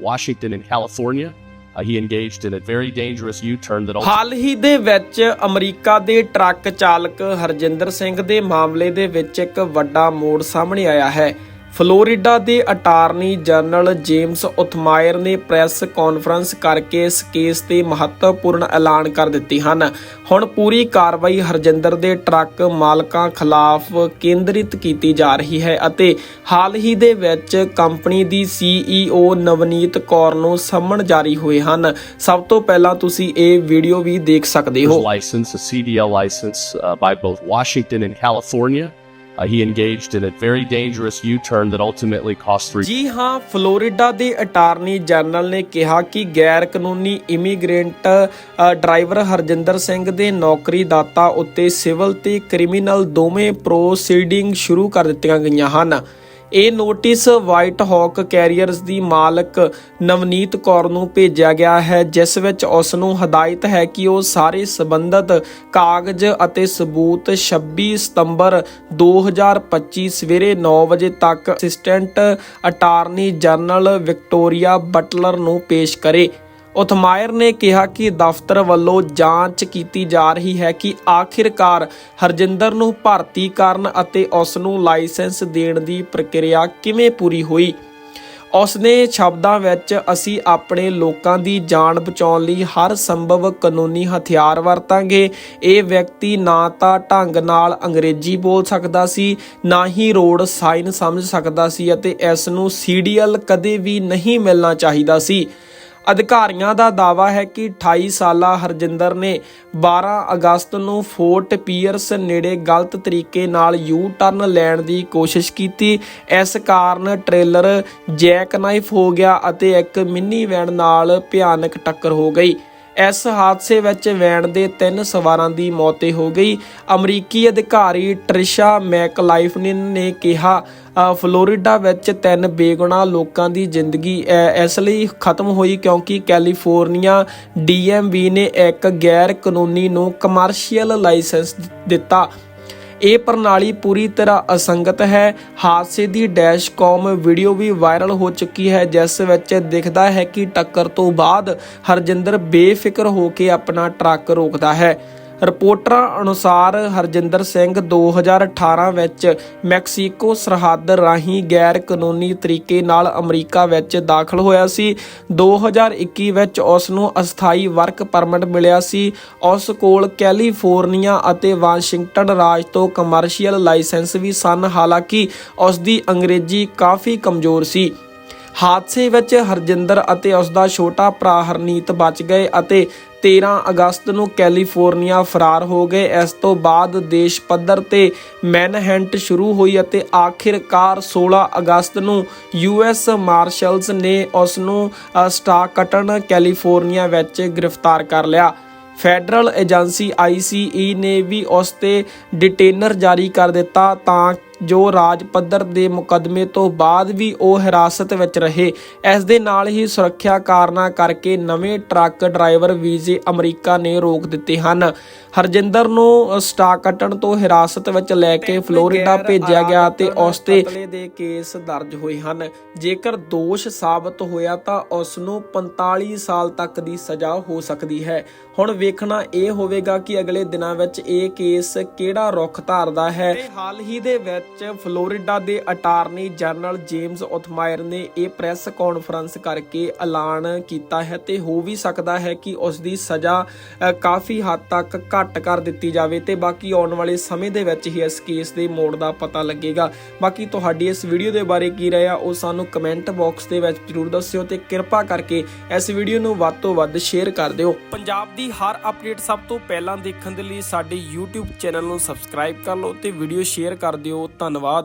Washington and California. Uh, he engaged in a very dangerous U-turn that ਹਾਲ ਹੀ ਦੇ ਵਿੱਚ America ਦੇ truck ਚਾਲਕ ਹਰਜਿੰਦਰ ਸਿੰਘ ਦੇ ਮਾਮਲੇ ਦੇ ਵਿੱਚ ਇੱਕ ਵੱਡਾ ਮੋੜ ਸਾਹਮਣੇ ਆਇਆ ਹੈ ਫਲੋਰੀਡਾ ਦੇ ਅਟਾਰਨੀ ਜਨਰਲ ਜੇਮਸ ਉਥਮਾਇਰ ਨੇ ਪ੍ਰੈਸ ਕਾਨਫਰੰਸ ਕਰਕੇ ਇਸ ਕੇਸ ਤੇ ਮਹੱਤਵਪੂਰਨ ਐਲਾਨ ਕਰ ਦਿੱਤੇ ਹਨ। ਹੁਣ ਪੂਰੀ ਕਾਰਵਾਈ ਹਰਜਿੰਦਰ ਦੇ ਟਰੱਕ ਮਾਲਕਾਂ ਖਿਲਾਫ ਕੇਂਦਰਿਤ ਕੀਤੀ ਜਾ ਰਹੀ ਹੈ ਅਤੇ ਹਾਲ ਹੀ ਦੇ ਵਿੱਚ ਕੰਪਨੀ ਦੀ ਸੀਈਓ ਨਵਨੀਤ ਕੌਰ ਨੂੰ ਸੰਮਣ ਜਾਰੀ ਹੋਏ ਹਨ। ਸਭ ਤੋਂ ਪਹਿਲਾਂ ਤੁਸੀਂ ਇਹ ਵੀਡੀਓ ਵੀ ਦੇਖ ਸਕਦੇ ਹੋ। License, a CDL license uh, by both Washington Uh, he engaged in a very dangerous U-turn that ultimately cost three ਜੀ ਹਾਂ, ਫਲੋਰੀਡਾ ਦੇ ਅਟਾਰਨੀ ਜਨਰਲ ਨੇ ਕਿਹਾ ਕਿ ਗੈਰ ਕਾਨੂੰਨੀ ਇਮੀਗ੍ਰੈਂਟ ਡਰਾਈਵਰ ਹਰਜਿੰਦਰ ਸਿੰਘ ਦੇ ਨੌਕਰੀ ਦਾਤਾ ਉੱਤੇ ਸਿਵਲ ਤੇ ਕ੍ਰਿਮੀਨਲ ਦੋਵੇਂ ਪ੍ਰੋਸੀਡਿੰਗ ਸ਼ੁਰੂ ਕਰ ਦਿੱਤੀਆਂ ਗਈਆਂ ਹਨ। ਇਹ ਨੋਟਿਸ ਵਾਈਟ ਹੌਕ ਕੈਰੀਅਰਸ ਦੀ ਮਾਲਕ ਨਵਨੀਤ ਕੌਰ ਨੂੰ ਭੇਜਿਆ ਗਿਆ ਹੈ, ਜਿਸ ਵਿੱਚ ਉਸ ਨੂੰ ਹਦਾਇਤ ਹੈ ਕਿ ਉਹ ਸਾਰੇ ਸਬੰਧਤ ਕਾਗਜ਼ ਅਤੇ ਸਬੂਤ 26 ਸਤੰਬਰ 2025 ਸਵੇਰੇ 9 ਵਜੇ ਤੱਕ assistant attorney general Victoria Butler ਨੂੰ ਪੇਸ਼ ਕਰੇ। ਉਥਮਾਇਰ ਨੇ ਕਿਹਾ ਕਿ ਦਫ਼ਤਰ ਵੱਲੋਂ ਜਾਂਚ ਕੀਤੀ ਜਾ ਰਹੀ ਹੈ ਕਿ ਆਖਿਰਕਾਰ ਹਰਜਿੰਦਰ ਨੂੰ ਭਰਤੀ ਕਰਨ ਅਤੇ ਉਸ ਨੂੰ ਲਾਇਸੈਂਸ ਦੇਣ ਦੀ ਪ੍ਰਕਿਰਿਆ ਕਿਵੇਂ ਪੂਰੀ ਹੋਈ। ਉਸ ਨੇ ਸ਼ਬਦਾਂ ਵਿੱਚ ਅਸੀਂ ਆਪਣੇ ਲੋਕਾਂ ਦੀ ਜਾਨ ਬਚਾਉਣ ਲਈ ਹਰ ਸੰਭਵ ਕਾਨੂੰਨੀ ਹਥਿਆਰ ਵਰਤਾਂਗੇ। ਇਹ ਵਿਅਕਤੀ ਨਾ ਤਾਂ ਢੰਗ ਨਾਲ ਅੰਗਰੇਜ਼ੀ ਬੋਲ ਸਕਦਾ ਸੀ, ਨਾ ਹੀ ਰੋਡ ਸਾਈਨ ਸਮਝ ਸਕਦਾ ਸੀ ਅਤੇ ਇਸ ਨੂੰ ਸੀਡੀਐਲ ਕਦੇ ਵੀ ਨਹੀਂ ਮਿਲਣਾ ਚਾਹੀਦਾ ਸੀ। ਅਧਿਕਾਰੀਆਂ ਦਾ ਦਾਵਾ ਹੈ ਕਿ 28 ਸਾਲਾ ਹਰਜਿੰਦਰ ਨੇ 12 ਅਗਸਤ ਨੂੰ ਫੋਰਟ ਪੀਅਰਸ ਨੇੜੇ ਗਲਤ ਤਰੀਕੇ ਨਾਲ ਯੂ ਟਰਨ ਲੈਣ ਦੀ ਕੋਸ਼ਿਸ਼ ਕੀਤੀ। ਇਸ ਕਾਰਨ ਟ੍ਰੇਲਰ ਜੈਕ ਨਾਈਫ ਹੋ ਗਿਆ ਅਤੇ ਇੱਕ ਮਿੰਨੀ ਵੈਨ ਨਾਲ ਭਿਆਨਕ ਟੱਕਰ ਹੋ ਗਈ। ਇਸ ਹਾਦਸੇ ਵਿੱਚ ਵੈਨ ਦੇ ਤਿੰਨ ਸਵਾਰਾਂ ਦੀ ਮੌਤ ਹੋ ਗਈ। ਅਮਰੀਕੀ ਅਧਿਕਾਰੀ ਟ੍ਰਿਸ਼ਾ ਮੈਕਲਾਈਫਨਿਨ ਨੇ ਕਿਹਾ ਫਲੋਰੀਡਾ ਵਿੱਚ ਤਿੰਨ ਬੇਗੁਨਾਹ ਲੋਕਾਂ ਦੀ ਜ਼ਿੰਦਗੀ ਇਸ ਲਈ ਖਤਮ ਹੋਈ ਕਿਉਂਕਿ ਕੈਲੀਫੋਰਨੀਆ ਡੀਐਮਵੀ ਨੇ ਇੱਕ ਗੈਰ ਕਾਨੂੰਨੀ ਨੂੰ ਕਮਰਸ਼ੀਅਲ ਲਾਇਸੈਂਸ ਦਿੱਤਾ। ਇਹ ਪ੍ਰਣਾਲੀ ਪੂਰੀ ਤਰ੍ਹਾਂ ਅਸੰਗਤ ਹੈ। ਹਾਦਸੇ ਦੀ ਡੈਸ਼ਕਾਮ ਵੀਡੀਓ ਵੀ ਵਾਇਰਲ ਹੋ ਚੁੱਕੀ ਹੈ, ਜਿਸ ਵਿੱਚ ਦਿਖਦਾ ਹੈ ਕਿ ਟੱਕਰ ਤੋਂ ਬਾਅਦ ਹਰਜਿੰਦਰ ਬੇਫਿਕਰ ਹੋ ਕੇ ਆਪਣਾ ਟਰੱਕ ਰੋਕਦਾ ਹੈ। ਰਿਪੋਰਟਰਾਂ ਅਨੁਸਾਰ ਹਰਜਿੰਦਰ ਸਿੰਘ 2018 ਵਿੱਚ ਮੈਕਸੀਕੋ ਸਰਹੱਦ ਰਾਹੀਂ ਗੈਰ ਕਾਨੂੰਨੀ ਤਰੀਕੇ ਨਾਲ ਅਮਰੀਕਾ ਵਿੱਚ ਦਾਖਲ ਹੋਇਆ ਸੀ। 2021 ਵਿੱਚ ਉਸ ਨੂੰ ਅਸਥਾਈ ਵਰਕ ਪਰਮਿਟ ਮਿਲਿਆ ਸੀ। ਉਸ ਕੋਲ ਕੈਲੀਫੋਰਨੀਆ ਅਤੇ ਵਾਸ਼ਿੰਗਟਨ ਰਾਜ ਤੋਂ ਕਮਰਸ਼ੀਅਲ ਲਾਇਸੈਂਸ ਵੀ ਸਨ। ਹਾਲਾਂਕਿ ਉਸ ਦੀ ਅੰਗਰੇਜ਼ੀ ਕਾਫੀ ਕਮਜ਼ੋਰ ਸੀ। ਹਾਦਸੇ ਵਿੱਚ ਹਰਜਿੰਦਰ ਅਤੇ ਉਸ ਦਾ ਛੋਟਾ ਭਰਾ ਹਰਨੀਤ ਬਚ ਗਏ ਅਤੇ 13 ਅਗਸਤ ਨੂੰ ਕੈਲੀਫੋਰਨੀਆ ਫਰਾਰ ਹੋ ਗਏ। ਇਸ ਤੋਂ ਬਾਅਦ ਦੇਸ਼ ਪੱਧਰ ਤੇ ਮੈਨਹੈਂਟ ਸ਼ੁਰੂ ਹੋਈ ਅਤੇ ਆਖਿਰਕਾਰ 16 ਅਗਸਤ ਨੂੰ ਯੂਐਸ ਮਾਰਸ਼ਲਸ ਨੇ ਉਸ ਨੂੰ ਸਟਾਕਟਨ ਕੈਲੀਫੋਰਨੀਆ ਵਿੱਚ ਗ੍ਰਿਫਤਾਰ ਕਰ ਲਿਆ। ਫੈਡਰਲ ਏਜੰਸੀ ਆਈਸੀਈ ਨੇ ਵੀ ਉਸ ਤੇ ਡਿਟੇਨਰ ਜਾਰੀ ਕਰ ਦਿੱਤਾ ਤਾਂ ਜੋ ਰਾਜ ਪੱਧਰ ਦੇ ਮੁਕੱਦਮੇ ਤੋਂ ਬਾਅਦ ਵੀ ਉਹ ਹਿਰਾਸਤ ਵਿੱਚ ਰਹੇ। ਇਸ ਦੇ ਨਾਲ ਹੀ ਸੁਰੱਖਿਆ ਕਾਰਨਾਂ ਕਰਕੇ ਨਵੇਂ ਟਰੱਕ ਡਰਾਈਵਰ ਵੀਜ਼ੇ ਅਮਰੀਕਾ ਨੇ ਰੋਕ ਦਿੱਤੇ ਹਨ। ਹਰਜਿੰਦਰ ਨੂੰ ਸਟਾਕਟਨ ਤੋਂ ਹਿਰਾਸਤ ਵਿੱਚ ਲੈ ਕੇ ਫਲੋਰੀਡਾ ਭੇਜਿਆ ਗਿਆ ਤੇ ਉਸ ਤੇ ਦੇ ਕੇਸ ਦਰਜ ਹੋਏ ਹਨ। ਜੇਕਰ ਦੋਸ਼ ਸਾਬਤ ਹੋਇਆ ਤਾਂ ਉਸ ਨੂੰ 45 ਸਾਲ ਤੱਕ ਦੀ ਸਜ਼ਾ ਹੋ ਸਕਦੀ ਹੈ। ਹੁਣ ਵੇਖਣਾ ਇਹ ਹੋਵੇਗਾ ਕਿ ਅਗਲੇ ਦਿਨਾਂ ਵਿੱਚ ਇਹ ਕੇਸ ਕਿਹੜਾ ਰੁਖ ਧਾਰਦਾ ਹੈ। ਹਾਲ ਹੀ ਦੇ ਵਿੱਚ ਫਲੋਰੀਡਾ ਦੇ ਅਟਾਰਨੀ ਜਨਰਲ ਜੇਮਸ ਉਥਮਾਇਰ ਨੇ ਇਹ ਪ੍ਰੈਸ ਕਾਨਫਰੰਸ ਕਰਕੇ ਐਲਾਨ ਕੀਤਾ ਹੈ ਤੇ ਹੋ ਵੀ ਸਕਦਾ ਹੈ ਕਿ ਉਸ ਦੀ ਸਜ਼ਾ ਕਾਫੀ ਹੱਦ ਤੱਕ ਘੱਟ ਕਰ ਦਿੱਤੀ ਜਾਵੇ ਤੇ ਬਾਕੀ ਆਉਣ ਵਾਲੇ ਸਮੇਂ ਦੇ ਵਿੱਚ ਹੀ ਇਸ ਕੇਸ ਦੇ ਮੋੜ ਦਾ ਪਤਾ ਲੱਗੇਗਾ। ਬਾਕੀ ਤੁਹਾਡੀ ਇਸ ਵੀਡੀਓ ਦੇ ਬਾਰੇ ਕੀ ਰਾਏ ਉਹ ਸਾਨੂੰ ਕਮੈਂਟ ਬਾਕਸ ਦੇ ਵਿੱਚ ਜਰੂਰ ਦੱਸਿਓ ਤੇ ਕਿਰਪਾ ਕਰਕੇ ਇਸ ਵੀਡੀਓ ਨੂੰ ਵੱਧ ਤੋਂ ਵੱਧ ਸ਼ੇਅਰ ਕਰ ਦਿਓ। ਪੰਜਾਬ ਦੀ ਹਰ ਅਪਡੇਟ ਸਭ ਤੋਂ ਪਹਿਲਾਂ ਦੇਖਣ ਦੇ ਲਈ ਸਾਡੇ YouTube ਚੈਨਲ ਨੂੰ ਸਬਸਕ੍ਰਾਈਬ ਕਰ ਲਓ ਤੇ ਵੀਡੀਓ ਸ਼ੇਅਰ ਕਰ ਦਿਓ। ਧੰਨਵਾਦ।